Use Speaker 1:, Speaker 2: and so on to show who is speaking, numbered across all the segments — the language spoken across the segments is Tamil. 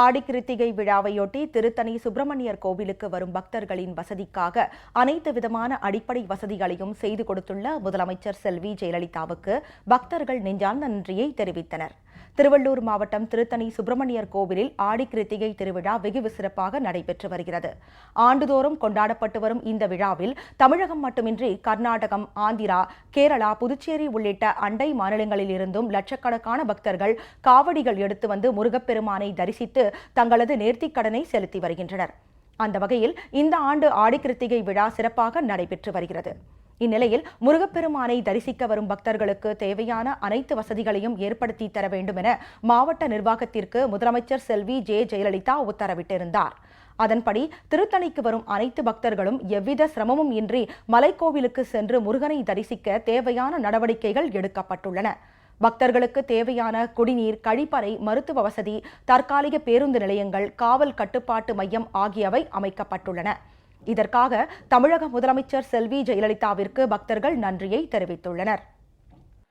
Speaker 1: ஆடி கிருத்திகை விழாவையொட்டி திருத்தணி சுப்பிரமணியர் கோவிலுக்கு வரும் பக்தர்களின் வசதிக்காக அனைத்து விதமான அடிப்படை வசதிகளையும் செய்து கொடுத்துள்ள முதலமைச்சர் செல்வி ஜெயலலிதாவுக்கு பக்தர்கள் நெஞ்சார்ந்த நன்றியை தெரிவித்தனர். திருவள்ளூர் மாவட்டம் திருத்தணி சுப்பிரமணியர் கோவிலில் ஆடி கிருத்திகை திருவிழா வெகு சிறப்பாக நடைபெற்று வருகிறது. ஆண்டுதோறும் கொண்டாடப்பட்டு வரும் இந்த விழாவில் தமிழகம் மட்டுமின்றி கர்நாடகம் ஆந்திரா கேரளா புதுச்சேரி உள்ளிட்ட அண்டை மாநிலங்களில் இருந்தும் லட்சக்கணக்கான பக்தர்கள் காவடிகள் எடுத்து வந்து முருகப்பெருமானை தரிசித்து தங்களது நேர்த்திக் கடனை செலுத்தி வருகின்றனர். அந்த வகையில் இந்த ஆண்டு ஆடி கிருத்திகை விழா சிறப்பாக நடைபெற்று வருகிறது. இந்நிலையில் முருகப்பெருமானை தரிசிக்க வரும் பக்தர்களுக்கு தேவையான அனைத்து வசதிகளையும் ஏற்படுத்தி தர வேண்டும் என மாவட்ட நிர்வாகத்திற்கு முதலமைச்சர் செல்வி ஜே ஜெயலலிதா உத்தரவிட்டிருந்தார். அதன்படி திருத்தணிக்கு வரும் அனைத்து பக்தர்களும் எவ்வித சிரமமும் இன்றி மலைக்கோவிலுக்கு சென்று முருகனை தரிசிக்க தேவையான நடவடிக்கைகள் எடுக்கப்பட்டுள்ளன. பக்தர்களுக்கு தேவையான குடிநீர் கழிப்பறை மருத்துவ வசதி தற்காலிக பேருந்து நிலையங்கள் காவல் கட்டுப்பாட்டு மையம் ஆகியவை அமைக்கப்பட்டுள்ளன. இதற்காக தமிழக முதலமைச்சர் செல்வி ஜெயலலிதாவிற்கு பக்தர்கள் நன்றியை தெரிவித்துள்ளனர்.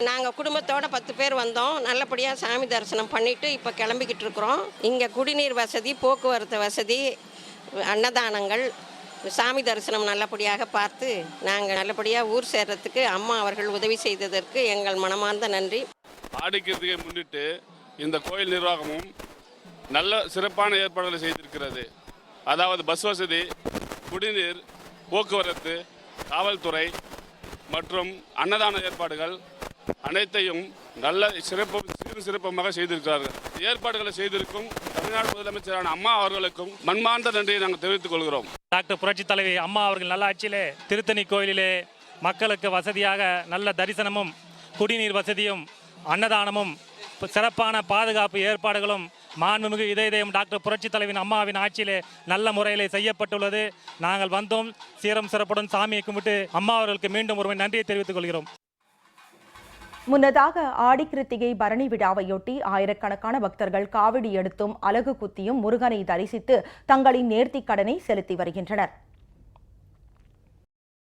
Speaker 2: நாங்கள் குடும்பத்தோட பத்து பேர் வந்தோம். நல்லபடியாக சாமி தரிசனம் பண்ணிட்டு இப்போ கிளம்பிக்கிட்டு இருக்கிறோம். இங்கே குடிநீர் வசதி போக்குவரத்து வசதி அன்னதானங்கள் சாமி தரிசனம் நல்லபடியாக பார்த்து நாங்கள் நல்லபடியாக ஊர் சேர்றதுக்கு அம்மா அவர்கள் உதவி செய்ததற்கு எங்கள் மனமார்ந்த நன்றி.
Speaker 3: ஆடிக்கிறதுக்கை முன்னிட்டு இந்த கோயில் நிர்வாகமும் நல்ல சிறப்பான ஏற்பாடுகளை செய்திருக்கிறது. அதாவது பஸ் வசதி குடிநீர் போக்குவரத்து காவல்துறை மற்றும் அன்னதான ஏற்பாடுகள் அனைத்தையும் நல்ல சிறப்பு சிறு சிறப்பமாக செய்திருக்கிறார்கள். ஏற்பாடுகளை செய்திருக்கும் தமிழ்நாடு முதலமைச்சரான அம்மா அவர்களுக்கும் மண்மார்ந்த நன்றியை நாங்கள் தெரிவித்துக் கொள்கிறோம்.
Speaker 4: டாக்டர் புரட்சி தலைவி அம்மா அவர்கள் நல்லாட்சியிலே திருத்தணி கோயிலிலே மக்களுக்கு வசதியாக நல்ல தரிசனமும் குடிநீர் வசதியும் அன்னதானமும் சிறப்பான பாதுகாப்பு ஏற்பாடுகளும் மாண்புமிகு இதயம் டாக்டர் புரட்சி தலைவின் அம்மாவின் ஆட்சியிலே நல்ல முறையிலே செய்யப்பட்டுள்ளது. நாங்கள் வந்தோம். சீரம் சிறப்புடன் சாமியை கும்பிட்டு அம்மா அவர்களுக்கு மீண்டும் ஒருவன் நன்றியை தெரிவித்துக் கொள்கிறோம்.
Speaker 1: முன்னதாக ஆடி கிருத்திகை பரணி விழாவையொட்டி ஆயிரக்கணக்கான பக்தர்கள் காவடி எடுத்தும் அலகு குத்தியும் முருகனை தரிசித்து தங்களின் நேர்த்திக் கடனை செலுத்தி வருகின்றனர்.